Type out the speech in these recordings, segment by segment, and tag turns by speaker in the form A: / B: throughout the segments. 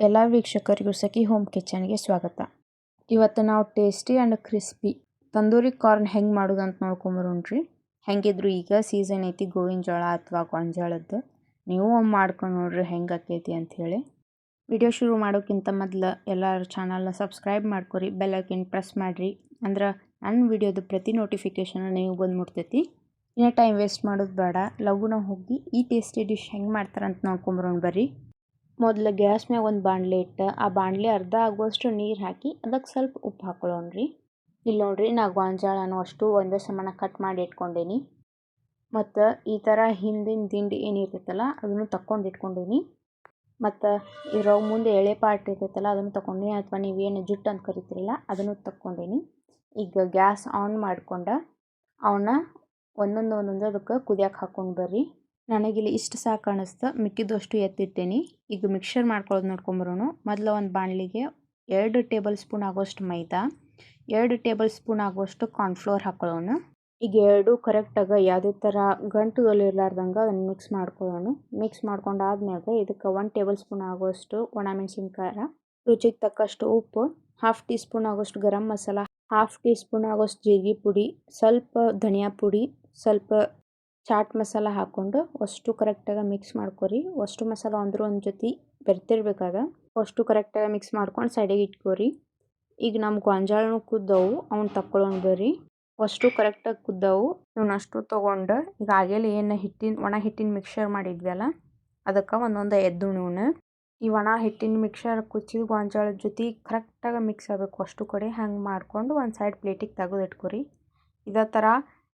A: ಎಲ್ಲ ವೀಕ್ಷಕರಿಗೂ ಸಖಿ ಹೋಮ್ ಕಿಚನ್ಗೆ ಸ್ವಾಗತ. ಇವತ್ತು ನಾವು tasty and crispy tandoori corn ಹೆಂಗೆ ಮಾಡೋದು ಅಂತ ನೋಡ್ಕೊಂಬರೋಣ್ರಿ. ಹೆಂಗಿದ್ರು ಈಗ ಸೀಸನ್ ಐತಿ ಗೋವಿನ ಜೋಳ ಅಥವಾ ಗೊಂಜಾಳದ್ದು. ನೀವು ಒಮ್ಮೆ ಮಾಡ್ಕೊಂಡು ನೋಡ್ರಿ ಹೆಂಗೆ ಆಕೈತಿ ಅಂಥೇಳಿ ವಿಡಿಯೋ ಶುರು ಮಾಡೋಕ್ಕಿಂತ ಮೊದಲು ಎಲ್ಲರೂ ಚಾನಲ್ನ ಸಬ್ಸ್ಕ್ರೈಬ್ ಮಾಡ್ಕೊರಿ, ಬೆಲ್ ಐಕನ್ ಪ್ರೆಸ್ ಮಾಡಿರಿ. ಅಂದ್ರೆ ನನ್ನ ವಿಡಿಯೋದು ಪ್ರತಿ ನೋಟಿಫಿಕೇಷನ್ ನೀವು ಬಂದು ಮುಟ್ತೈತಿ ಇನ್ನು ಟೈಮ್ ವೇಸ್ಟ್ ಮಾಡೋದು ಬೇಡ. ಲಘುನ ಹೋಗಿ ಈ ಟೇಸ್ಟಿ ಡಿಶ್ ಹೆಂಗೆ ಮಾಡ್ತಾರಂತ ನೋಡ್ಕೊಂಬರೋಣ ಬರ್ರಿ. ಮೊದಲು ಗ್ಯಾಸ್ ಮ್ಯಾಗ ಒಂದು ಬಾಣಲೆ ಇಟ್ಟು, ಆ ಬಾಣಲೆ ಅರ್ಧ ಆಗುವಷ್ಟು ನೀರು ಹಾಕಿ ಅದಕ್ಕೆ ಸ್ವಲ್ಪ ಉಪ್ಪು ಹಾಕೊಳ್ಳೋಣ್ರಿ ಇಲ್ಲಿ ನೋಡ್ರಿ ನಾ ಗೋಂಜಾಳ ಅಷ್ಟು ಒಂದೇ ಸಮಾನ ಕಟ್ ಮಾಡಿ ಇಟ್ಕೊಂಡೇನಿ. ಮತ್ತು ಈ ಥರ ಹಿಂದಿನ ದಿಂಡಿ ಏನಿರ್ತೈತಲ್ಲ ಅದನ್ನು ತಕ್ಕೊಂಡು ಇಟ್ಕೊಂಡೀನಿ. ಮತ್ತು ಇರೋ ಮುಂದೆ ಎಳೆ ಪಾರ್ಟ್ ಇರ್ತೈತಲ್ಲ, ಅದನ್ನು ತಗೊಂಡು ಅಥವಾ ನೀವೇನು ಜುಟ್ಟು ಅಂತ ಕರಿತೀರಲ್ಲ, ಅದನ್ನು ತಕ್ಕೊಂಡೀನಿ. ಈಗ ಗ್ಯಾಸ್ ಆನ್ ಮಾಡ್ಕೊಂಡು ಅವನ್ನ ಒಂದೊಂದು ಒಂದೊಂದು ಅದಕ್ಕೆ ಕುದಿಯಕ್ಕೆ ಹಾಕ್ಕೊಂಡು ಬರ್ರಿ. ನನಗಿಲ್ಲಿ ಇಷ್ಟು ಸಾಕು ಅನ್ನಿಸ್ತು. ಎತ್ತಿಟ್ಟೇನಿ ಈಗ ಮಿಕ್ಸರ್ ಮಾಡ್ಕೊಳ್ಳೋದು ನೋಡ್ಕೊಂಬರೋಣ ಮೊದಲು ಒಂದು ಬಾಣಲಿಗೆ ಎರಡು ಟೇಬಲ್ ಸ್ಪೂನ್ ಆಗೋಷ್ಟು ಮೈದಾ, ಎರಡು ಟೇಬಲ್ ಸ್ಪೂನ್ ಆಗೋಷ್ಟು ಕಾರ್ನ್ಫ್ಲೋರ್ ಹಾಕೊಳ್ಳೋಣ ಈಗ ಎರಡು ಕರೆಕ್ಟಾಗಿ ಯಾವುದೇ ಥರ ಗಂಟುಗಳು ಇರಲಾರ್ದಂಗೆ ಅದನ್ನು ಮಿಕ್ಸ್ ಮಾಡ್ಕೊಳ್ಳೋಣ ಮಿಕ್ಸ್ ಮಾಡ್ಕೊಂಡಾದ್ಮೇಲೆ ಇದಕ್ಕೆ ಒನ್ ಟೇಬಲ್ ಸ್ಪೂನ್ ಆಗುವಷ್ಟು ಒಣಮೆಣಸಿನ್ಕಾಯಿ ರುಚಿಗೆ ತಕ್ಕಷ್ಟು ಉಪ್ಪು ಹಾಫ್ ಟೀ ಸ್ಪೂನ್ ಆಗೋಷ್ಟು garam masala half teaspoon ಆಗೋಷ್ಟು ಜೀರಿಗೆ ಪುಡಿ, ಸ್ವಲ್ಪ ಧನಿಯಾ ಪುಡಿ, ಸ್ವಲ್ಪ ಚಾಟ್ ಮಸಾಲ ಹಾಕ್ಕೊಂಡು ಅಷ್ಟು ಕರೆಕ್ಟಾಗಿ ಮಿಕ್ಸ್ ಮಾಡ್ಕೊರಿ. ಅಷ್ಟು ಮಸಾಲ ಅಂದರೂ ಒಂದು ಜೊತೆ ಬೆರ್ತಿರ್ಬೇಕಾದ ಅಷ್ಟು ಕರೆಕ್ಟಾಗಿ ಮಿಕ್ಸ್ ಮಾಡ್ಕೊಂಡು ಸೈಡಿಗೆ ಇಟ್ಕೊರಿ. ಈಗ ನಮ್ಮ ಗೊಂಜಾಳನು ಕುದ್ದವು, ಅವ್ನು ತಕ್ಕೊಳ್ಳೋಣ ಬರ್ರಿ. ಅಷ್ಟು ಕರೆಕ್ಟಾಗಿ ಕುದ್ದವು ಇವನ್ನಷ್ಟು ತೊಗೊಂಡು ಈಗ ಆಗೇಲಿ ಏನು ಹಿಟ್ಟಿನ, ಒಣ ಹಿಟ್ಟಿನ ಮಿಕ್ಸರ್ ಮಾಡಿದ್ವಲ್ಲ, ಅದಕ್ಕೆ ಒಂದೊಂದು ಎದ್ದು ಇವನು. ಈ ಒಣ ಹಿಟ್ಟಿನ ಮಿಕ್ಸರ್ ಕುಚ್ಚಿದ ಗೊಂಜಾಳದ ಜೊತೆ ಕರೆಕ್ಟಾಗಿ ಮಿಕ್ಸ್ ಆಗಬೇಕು. ಅಷ್ಟು ಕಡೆ ಹಂಗೆ ಮಾಡ್ಕೊಂಡು ಒಂದು ಸೈಡ್ ಪ್ಲೇಟಿಗೆ ತೆಗೆದು ಇಟ್ಕೊರಿ ಇದೇ ಥರ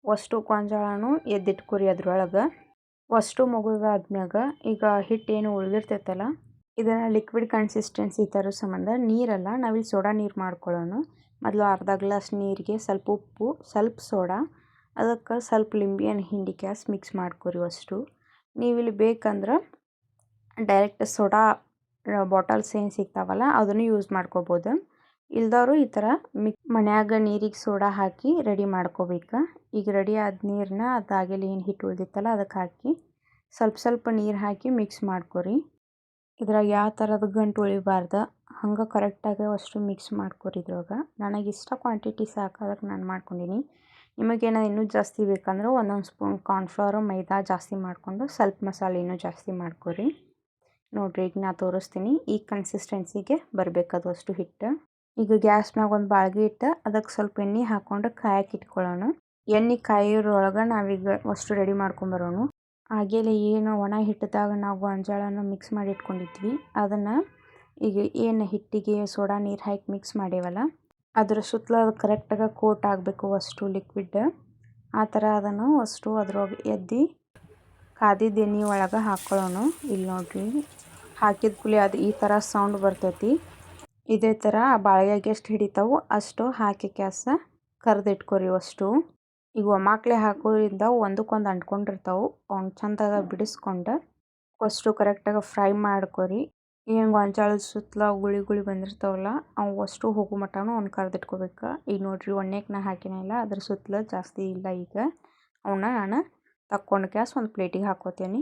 A: ಅಷ್ಟು ಎದ್ದಿಟ್ಟು ಎದ್ದಿಟ್ಕೊರಿ ಅದ್ರೊಳಗೆ. ಅಷ್ಟು ಮುಗಿದಾದ್ಮ್ಯಾಗ ಈಗ ಹಿಟ್ಟು ಏನು ಉಳಿದಿರ್ತೈತಲ್ಲ, ಇದನ್ನು ಲಿಕ್ವಿಡ್ ಕನ್ಸಿಸ್ಟೆನ್ಸಿ ತರೋ ಸಂಬಂಧ ನೀರಲ್ಲ, ನಾವಿಲ್ಲಿ ಸೋಡಾ ನೀರು ಮಾಡ್ಕೊಳ್ಳೋಣ ಮೊದಲು ಅರ್ಧ ಗ್ಲಾಸ್ ನೀರಿಗೆ ಸ್ವಲ್ಪ ಉಪ್ಪು, ಸ್ವಲ್ಪ ಸೋಡಾ, ಅದಕ್ಕೆ ಸ್ವಲ್ಪ ಲಿಂಬೆಹಣ್ಣು ಹಿಂಡಿ ಕ್ಯಾಸ್ ಮಿಕ್ಸ್ ಮಾಡ್ಕೊರಿ ಅಷ್ಟು ನೀವಿಲ್ಲಿ ಬೇಕಂದ್ರೆ ಡೈರೆಕ್ಟ್ ಸೋಡಾ ಬಾಟಲ್ಸ್ ಏನು ಸಿಗ್ತಾವಲ್ಲ, ಅದನ್ನು ಯೂಸ್ ಮಾಡ್ಕೋಬೋದು. ಇಲ್ದವರು ಈ ಥರ ಮಿಕ್ ಮನ್ಯಾಗ ನೀರಿಗೆ ಸೋಡಾ ಹಾಕಿ ರೆಡಿ ಮಾಡ್ಕೋಬೇಕು. ಈಗ ರೆಡಿ ಆದ ನೀರನ್ನ ಅದಾಗೆಲ್ಲ ಏನು ಹಿಟ್ಟು ಉಳಿದಿತ್ತಲ್ಲ ಅದಕ್ಕೆ ಹಾಕಿ ಸ್ವಲ್ಪ ಸ್ವಲ್ಪ ನೀರು ಹಾಕಿ ಮಿಕ್ಸ್ ಮಾಡ್ಕೊರಿ. ಇದ್ರಾಗ ಯಾವ ಥರದ ಗಂಟು ಉಳಿಬಾರ್ದ ಹಂಗೆ ಕರೆಕ್ಟಾಗಿ ಅಷ್ಟು ಮಿಕ್ಸ್ ಮಾಡ್ಕೊರಿ ಇದ್ರೊಳಗೆ. ನನಗೆ ಇಷ್ಟ ಕ್ವಾಂಟಿಟಿ ಅದಕ್ಕೆ ನಾನು ಮಾಡ್ಕೊಂಡೀನಿ. ನಿಮಗೇನಾದ್ರು ಇನ್ನೂ ಜಾಸ್ತಿ ಬೇಕಂದ್ರೆ ಒಂದೊಂದು ಸ್ಪೂನ್ ಕಾರ್ನ್ಫ್ಲವರು ಮೈದಾ ಜಾಸ್ತಿ ಮಾಡಿಕೊಂಡು ಸ್ವಲ್ಪ ಮಸಾಲೆ ಇನ್ನೂ ಜಾಸ್ತಿ ಮಾಡ್ಕೊರಿ. ನೋಡಿರಿ ಈಗ ನಾ ತೋರಿಸ್ತೀನಿ. ಈ ಕನ್ಸಿಸ್ಟೆನ್ಸಿಗೆ ಬರಬೇಕದು ಅಷ್ಟು ಹಿಟ್ಟು ಈಗ ಗ್ಯಾಸ್ ಮ್ಯಾಗ ಒಂದು ಬಾಳ್ಗೆ ಇಟ್ಟು ಅದಕ್ಕೆ ಸ್ವಲ್ಪ ಎಣ್ಣೆ ಹಾಕೊಂಡು ಕಾಯಕ್ಕೆ ಇಟ್ಕೊಳ್ಳೋಣ ಎಣ್ಣೆ ಕಾಯಿರೊಳಗೆ ನಾವೀಗ ಅಷ್ಟು ರೆಡಿ ಮಾಡ್ಕೊಂಬರೋಣ ಹಾಗೆಲ್ಲ ಏನು ಒಣ ಹಿಟ್ಟದಾಗ ನಾವು ಗೊಂಜಾಳನ ಮಿಕ್ಸ್ ಮಾಡಿ ಇಟ್ಕೊಂಡಿದ್ವಿ. ಅದನ್ನು ಈಗ ಏನು ಹಿಟ್ಟಿಗೆ ಸೋಡಾ ನೀರು ಹಾಕಿ ಮಿಕ್ಸ್ ಮಾಡೇವಲ್ಲ, ಅದರ ಸುತ್ತಲೂ ಅದು ಕರೆಕ್ಟಾಗಿ ಕೋಟ್ ಆಗಬೇಕು ಅಷ್ಟು ಲಿಕ್ವಿಡ್ ಆ ಥರ ಅದನ್ನು ಅಷ್ಟು ಅದ್ರೊಳಗೆ ಎದ್ದು ಕಾದಿದ್ದ ಎಣ್ಣೆ ಒಳಗೆ ಹಾಕ್ಕೊಳ್ಳೋಣ ಇಲ್ಲಿ ನೋಡ್ರಿ ಹಾಕಿದ ಕೂಲಿ ಅದು ಈ ಥರ ಸೌಂಡ್ ಬರ್ತೈತಿ. ಇದೇ ಥರ ಬಾಳಿಗೆಗೆ ಎಷ್ಟು ಹಿಡಿತಾವು ಅಷ್ಟು ಹಾಕಿ ಕ್ಯಾಸ ಕರೆದಿಟ್ಕೊರಿ ಅಷ್ಟು. ಈಗ ಒಮ್ಮಾಕ್ಲೆ ಹಾಕೋದ್ರಿಂದ ಒಂದಕ್ಕೊಂದು ಅಂಟ್ಕೊಂಡಿರ್ತಾವೆ. ಒಂದು ಚಂದಾಗ ಬಿಡಿಸ್ಕೊಂಡು ಅಷ್ಟು ಕರೆಕ್ಟಾಗಿ ಫ್ರೈ ಮಾಡ್ಕೊರಿ. ಏನು ಗೊಂಜಾಳದ ಸುತ್ತಲ ಗುಳಿ ಗುಳಿ ಬಂದಿರ್ತಾವಲ್ಲ, ಅವು ಅಷ್ಟು ಹೋಗೋ ಮಟ್ಟನೂ ಅವ್ನು ಕರೆದಿಟ್ಕೋಬೇಕು. ಈಗ ನೋಡಿರಿ ಒಣ್ಣೆಕ್ಕೆ ನಾ ಹಾಕಿನಲ್ಲ ಅದ್ರ ಸುತ್ತಲ ಜಾಸ್ತಿ ಇಲ್ಲ ಈಗ. ಅವನ್ನ ನಾನು ತಕ್ಕೊಂಡು ಕ್ಯಾಸ್ ಒಂದು ಪ್ಲೇಟಿಗೆ ಹಾಕೋತೀನಿ.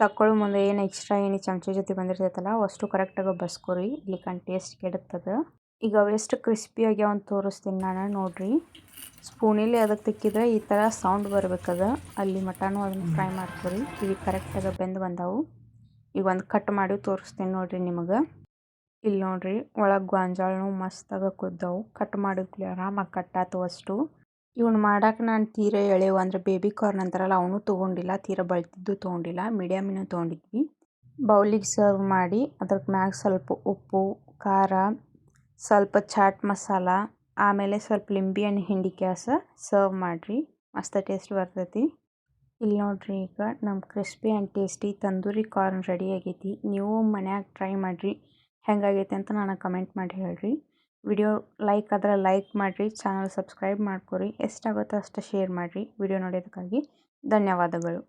A: ತಕ್ಕೊಳ್ಳೋ ಮುಂದೆ ಏನು ಎಕ್ಸ್ಟ್ರಾ ಏನು ಚಮಚ ಜೊತೆ ಬಂದಿರ್ತೈತಲ್ಲ ಅಷ್ಟು ಕರೆಕ್ಟಾಗಿ ಬಸ್ಕೊರಿ ಕಣ್ ಟೇಸ್ಟ್ ಕೆಡುತ್ತದೆ. ಈಗ ಅವು ಎಷ್ಟು ಕ್ರಿಸ್ಪಿ ಆಗ್ಯಾವ ಅಂತ ತೋರಿಸ್ತೀನಿ ನಾನು ನೋಡಿರಿ. ಸ್ಪೂನಲ್ಲಿ ಅದಕ್ಕೆ ತಿಕ್ಕಿದ್ರೆ ಈ ಥರ ಸೌಂಡ್ ಬರ್ಬೇಕದ. ಅಲ್ಲಿ ಮಟನು ಅದನ್ನು ಫ್ರೈ ಮಾಡ್ಕೊರಿ. ಇವು ಕರೆಕ್ಟಾಗಿ ಬೆಂದು ಬಂದವು. ಈಗ ಒಂದು ಕಟ್ ಮಾಡಿ ತೋರಿಸ್ತೀನಿ ನೋಡಿರಿ ನಿಮಗೆ. ಇಲ್ಲಿ ನೋಡಿರಿ ಒಳಗೆ ಗೊಂಜಾಳನು ಮಸ್ತಾಗ ಕುದ್ದವು. ಕಟ್ ಮಾಡಿದ್ಲಿ ಆರಾಮಾಗಿ ಕಟ್ಟಾತು ಅಷ್ಟು. ಇವನು ಮಾಡಕ್ಕೆ ನಾನು ತೀರ ಎಳೆವು. ಅಂದರೆ ಬೇಬಿ ಕಾರ್ನ್ ಅಂತಾರಲ್ಲ, ಅವನು ತೊಗೊಂಡಿಲ್ಲ. ತೀರ ಬಳ್ತಿದ್ದು ತೊಗೊಂಡಿಲ್ಲ. ಮೀಡಿಯಮಿನ ತೊಗೊಂಡಿದ್ವಿ. ಬೌಲಿಗೆ ಸರ್ವ್ ಮಾಡಿ ಅದ್ರ ಮ್ಯಾಗ ಸ್ವಲ್ಪ ಉಪ್ಪು, ಖಾರ, ಸ್ವಲ್ಪ ಚಾಟ್ ಮಸಾಲ, ಆಮೇಲೆ ಸ್ವಲ್ಪ ಲಿಂಬಿ ಹಣ್ಣು ಹಿಂಡಿ ಕ್ಯಾಸ ಸರ್ವ್ ಮಾಡಿರಿ. ಮಸ್ತ್ ಟೇಸ್ಟ್ ಬರ್ತೈತಿ. ಇಲ್ಲಿ ನೋಡ್ರಿ ಈಗ ನಮ್ಮ crispy and tasty tandoori corn ready ಆಗೈತಿ. ನೀವು ಮನ್ಯಾಗ ಟ್ರೈ ಮಾಡಿರಿ. ಹೆಂಗಾಗೈತೆ ಅಂತ ನನಗೆ ಕಮೆಂಟ್ ಮಾಡಿ ಹೇಳ್ರಿ. ವಿಡಿಯೋ ಲೈಕ್ ಆದರೆ ಲೈಕ್ ಮಾಡಿರಿ ಚಾನಲ್ ಸಬ್ಸ್ಕ್ರೈಬ್ ಮಾಡ್ಕೊರಿ, ಎಷ್ಟಾಗುತ್ತೋ ಅಷ್ಟು ಶೇರ್ ಮಾಡಿರಿ, ವಿಡಿಯೋ ನೋಡೋದಕ್ಕಾಗಿ ಧನ್ಯವಾದಗಳು.